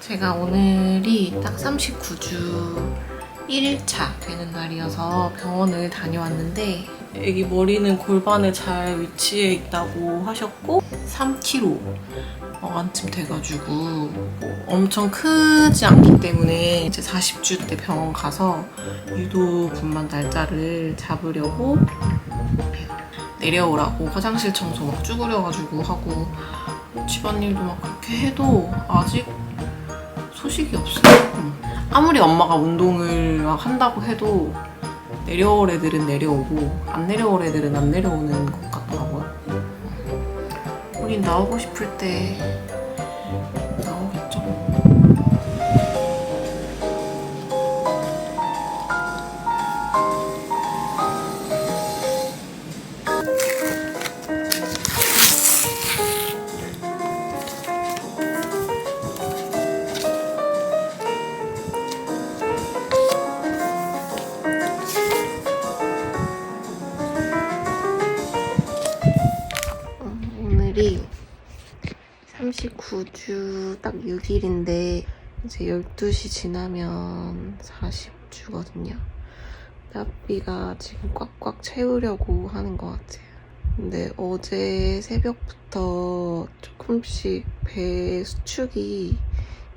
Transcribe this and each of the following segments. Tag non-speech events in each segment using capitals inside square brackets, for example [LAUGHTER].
제가 오늘이 딱 39주 1일차 되는 날이어서 병원을 다녀왔는데 애기 머리는 골반에 잘 위치해 있다고 하셨고 3kg 어간쯤 돼가지고 뭐 엄청 크지 않기 때문에 이제 40주 때 병원 가서 유도 분만 날짜를 잡으려고 내려오라고 화장실 청소 막 쭈그려가지고 하고 집안일도 막 그렇게 해도 아직 소식이 없어요. 음. 아무리 엄마가 운동을 막 한다고 해도 내려올 애들은 내려오고 안 내려올 애들은 안 내려오는 것 같더라고요. 우린 나오고 싶을 때 39주 딱 6일인데 이제 12시 지나면 40주거든요. 납비가 지금 꽉꽉 채우려고 하는 것 같아요. 근데 어제 새벽부터 조금씩 배 수축이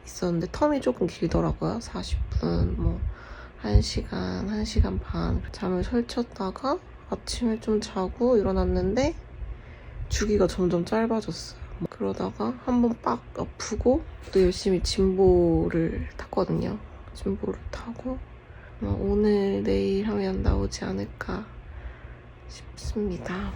있었는데 텀이 조금 길더라고요. 40분, 뭐 1시간, 1시간 반 잠을 설쳤다가 아침에 좀 자고 일어났는데 주기가 점점 짧아졌어요. 뭐 그러다가 한 번 빡 아프고 또 열심히 진보를 탔거든요. 진보를 타고 오늘 내일 하면 나오지 않을까 싶습니다.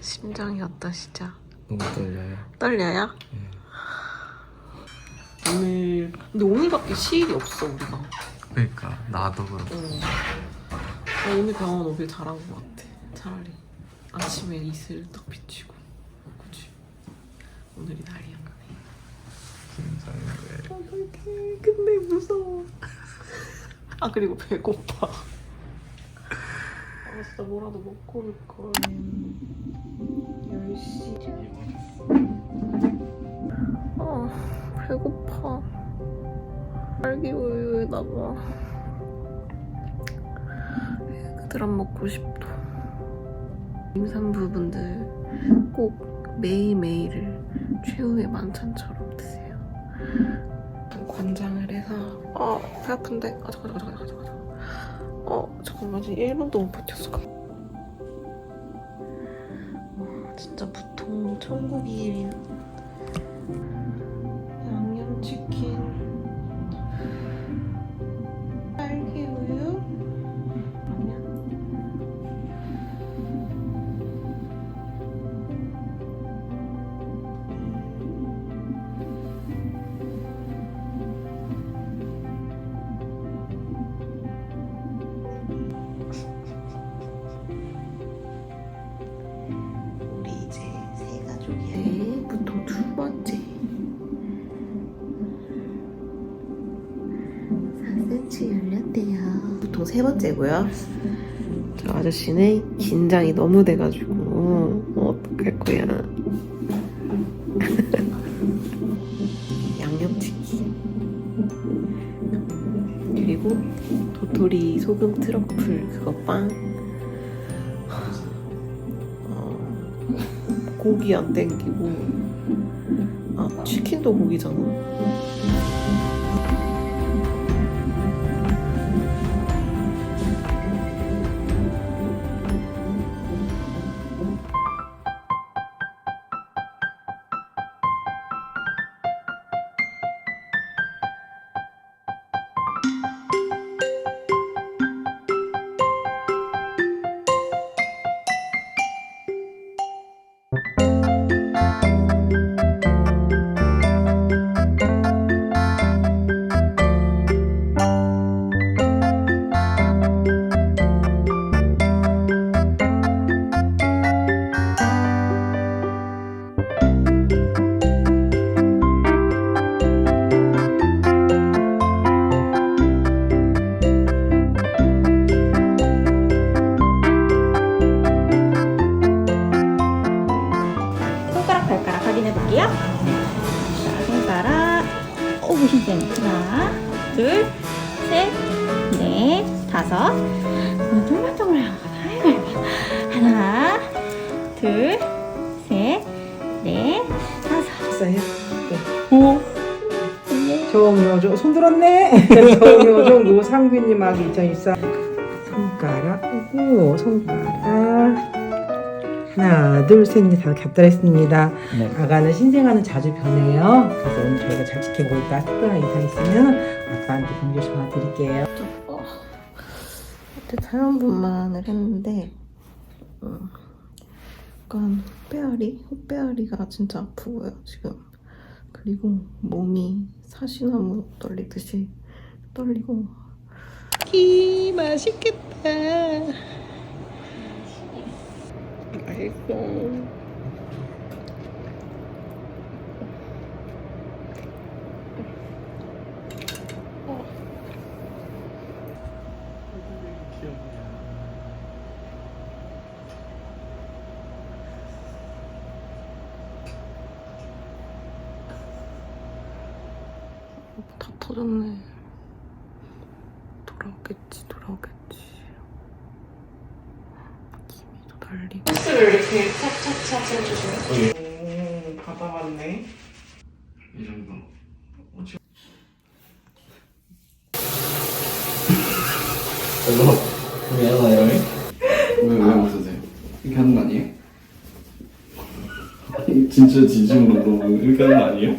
심장이 어떠시죠? 너무 떨려요. 떨려요? 오늘 근데 오늘밖에 시일이 없어 우리가. 그러니까 나도 그렇고. 어. 어, 오늘 병원 오길 잘한 것 같아. 차라리 아침에 이슬 딱 비치고. 그치? 오늘이. 심장에 어떡해. 근데 무서워. 아 그리고 배고파. 아 진짜 뭐라도 먹고 올 걸. 10시. 아 배고파. 딸기 우유에다가 에그드랍 먹고 싶다. 임산부분들 꼭 매일매일을 최후의 만찬처럼 드세요. 관장을 해서. 어, 배 아픈데. 가자 가자 가자 가자 가자 어 잠깐만. 지금 1분도 못 버텼어. 와 진짜 무통 천국이 네, 보통 두 번째. 4cm 열렸대요. 보통 세 번째고요. 저 아저씨는 긴장이 너무 돼가지고 어, 어떡할 거야. [LAUGHS] 양념치킨. 그리고 도토리 소금 트러플 그거 빵. 어, 고기 안 땡기고. 아 치킨도 고기잖아 손 해 볼게요. 자, 손가락. 오, 힘든. 하나, 둘, 셋, 넷, 다섯. 오늘 동글동글 한 거. 아이고, 얇아. 하나, 둘, 셋, 넷, 다섯. 됐어요. 오. 정효종 손 들었네. 정효종 노상균님하고 2024 손가락 오 손가락 하나 둘 셋 넷 다섯 겹달했습니다. 네. 아가는 신생아는 자주 변해요. 그래서 오늘 저희가 잘 있다. 특별한 이사 있으면 아빠한테 공개 전화 드릴게요. 어, 어제 자연분만을 했는데 음, 약간 헛배아리? 헛배아리가 진짜 아프고요 지금 그리고 몸이 사시나무 떨리듯이 떨리고 이 맛있겠다 맛있어 다 터졌네. 돌아오겠지, 돌아오겠지. 달리고. 코스를 이렇게 차차차 해주세요. 오 받아왔네. 이 정도. 별로 미안해요. 왜, 왜 웃으세요? 이렇게 하는 거 아니에요? [LAUGHS] 진짜 진심으로 이렇게 하는 거 아니에요?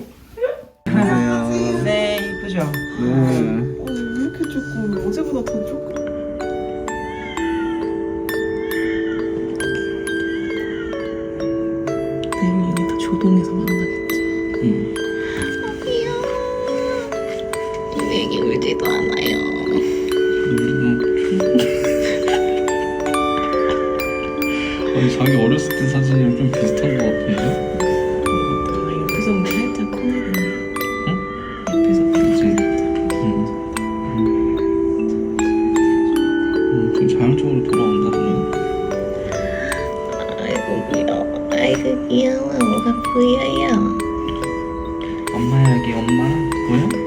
안녕하세요. 네 이쁘죠. 네. 아니 자기 어렸을 때 사진이랑 좀 비슷한 것 같은데? 아, 옆에서 보면 살짝 커내겠네. 옆에서 보면 살짝. 응. 응, 좀 자연적으로 돌아온다더니 아이고 귀여워. 아이고 귀여워. 뭐가 보여요? 엄마 여기 엄마 보여?